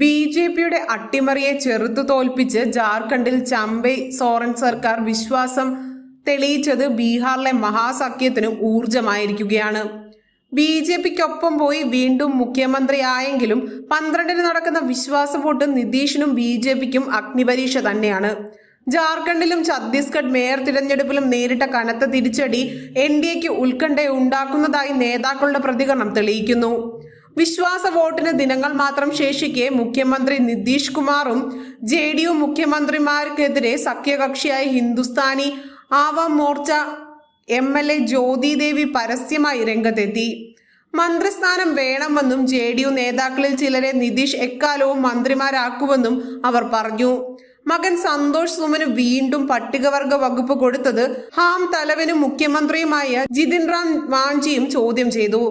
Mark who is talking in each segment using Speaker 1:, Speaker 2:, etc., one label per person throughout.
Speaker 1: B J പിയുടെ അട്ടിമറിയെ ചെറുത്തു തോൽപ്പിച്ച് ജാർഖണ്ഡിൽ ചമ്പൈ സോറൻ സർക്കാർ വിശ്വാസം തെളിയിച്ചത് ബീഹാറിലെ മഹാസഖ്യത്തിന് ഊർജമായിരിക്കുകയാണ് ബി ജെ പിക്കൊപ്പം പോയി വീണ്ടും മുഖ്യമന്ത്രിയായെങ്കിലും പന്ത്രണ്ടിന് നടക്കുന്ന വിശ്വാസ വോട്ട് നിതീഷിനും ബി ജെ പിക്കും അഗ്നിപരീക്ഷ തന്നെയാണ്. ജാർഖണ്ഡിലും ഛത്തീസ്ഗഡ് മേയർ തിരഞ്ഞെടുപ്പിലും നേരിട്ട കനത്ത തിരിച്ചടി എൻ ഡി എക്ക് ഉത്കണ്ഠ ഉണ്ടാക്കുന്നതായി നേതാക്കളുടെ പ്രതികരണം തെളിയിക്കുന്നു. വിശ്വാസ വോട്ടിന് ദിനങ്ങൾ മാത്രം ശേഷിക്കെ മുഖ്യമന്ത്രി നിതീഷ് കുമാറും ജെ ഡി യു മുഖ്യമന്ത്രിമാർക്കെതിരെ സഖ്യകക്ഷിയായ Hindustani Awam Morcha M L A Jyoti Devi പരസ്യമായി രംഗത്തെത്തി. മന്ത്രിസ്ഥാനം വേണമെന്നും ജെ ഡി യു നേതാക്കളിൽ ചിലരെ നിതീഷ് എക്കാലവും മന്ത്രിമാരാക്കുമെന്നും അവർ പറഞ്ഞു. മകൻ സന്തോഷ് സുമന് വീണ്ടും പട്ടികവർഗ വകുപ്പ് കൊടുത്തത് ഹാം തലവനും മുഖ്യമന്ത്രിയുമായ ജിതിൻ റാം മാഞ്ചിയും ചോദ്യം ചെയ്തു.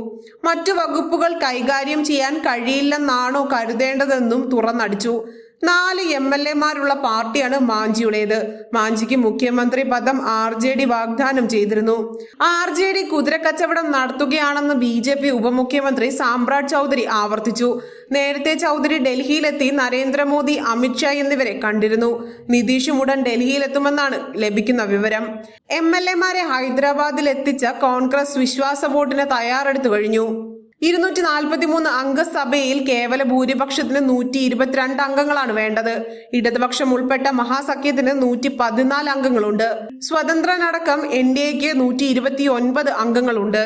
Speaker 1: മറ്റു വകുപ്പുകൾ കൈകാര്യം ചെയ്യാൻ കഴിയില്ലെന്നാണോ കരുതേണ്ടതെന്നും തുറന്നടിച്ചു. നാല് എം എൽ എമാരുള്ള പാർട്ടിയാണ് മാഞ്ചിയുടേത്. മാഞ്ചിക്ക് മുഖ്യമന്ത്രി പദം ആർ ജെ ഡി വാഗ്ദാനം ചെയ്തിരുന്നു. ആർ ജെ ഡി കുതിരക്കച്ചവടം നടത്തുകയാണെന്ന് ബി ജെ പി ഉപമുഖ്യമന്ത്രി സാമ്രാട് ചൗധരി ആവർത്തിച്ചു. നേരത്തെ ചൗധരി ഡൽഹിയിലെത്തി നരേന്ദ്രമോദി അമിത്ഷാ എന്നിവരെ കണ്ടിരുന്നു. നിതീഷും ഉടൻ ഡൽഹിയിലെത്തുമെന്നാണ് ലഭിക്കുന്ന വിവരം. എം എൽ എമാരെ ഹൈദരാബാദിൽ എത്തിച്ച കോൺഗ്രസ് വിശ്വാസ വോട്ടിന് തയ്യാറെടുത്തു കഴിഞ്ഞു. ഇരുന്നൂറ്റി നാൽപ്പത്തി മൂന്ന് അംഗസഭയിൽ കേവല ഭൂരിപക്ഷത്തിന് നൂറ്റി ഇരുപത്തിരണ്ട് അംഗങ്ങളാണ് വേണ്ടത്. ഇടതുപക്ഷം ഉൾപ്പെട്ട മഹാസഖ്യത്തിന് നൂറ്റി പതിനാല് അംഗങ്ങളുണ്ട്. സ്വതന്ത്രനടക്കം എൻ ഡി എക്ക് നൂറ്റി ഇരുപത്തി ഒൻപത് അംഗങ്ങളുണ്ട്.